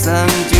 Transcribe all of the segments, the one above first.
มี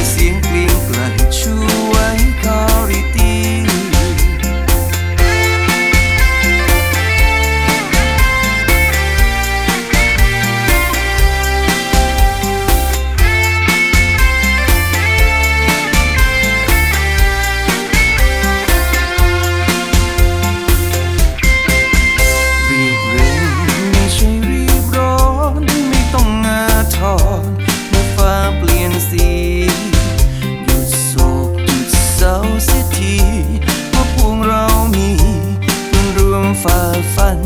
ฝ่าฟัน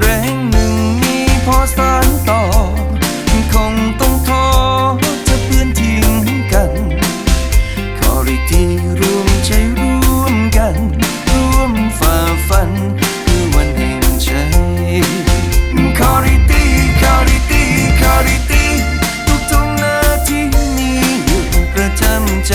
แรงหนึ่งมีพอสานต่อ คงต้องท้อจะเพื่อนทิ้งกัน ขอเรียกที่ร่วมใจร่วมกัน ร่วมฝ่าฟันเคือวันแห่งใจยขอเรียกที่ขอเรียกที่ขอเรียกที่ทุกทุกนาทีมีอยู่ประจำใจ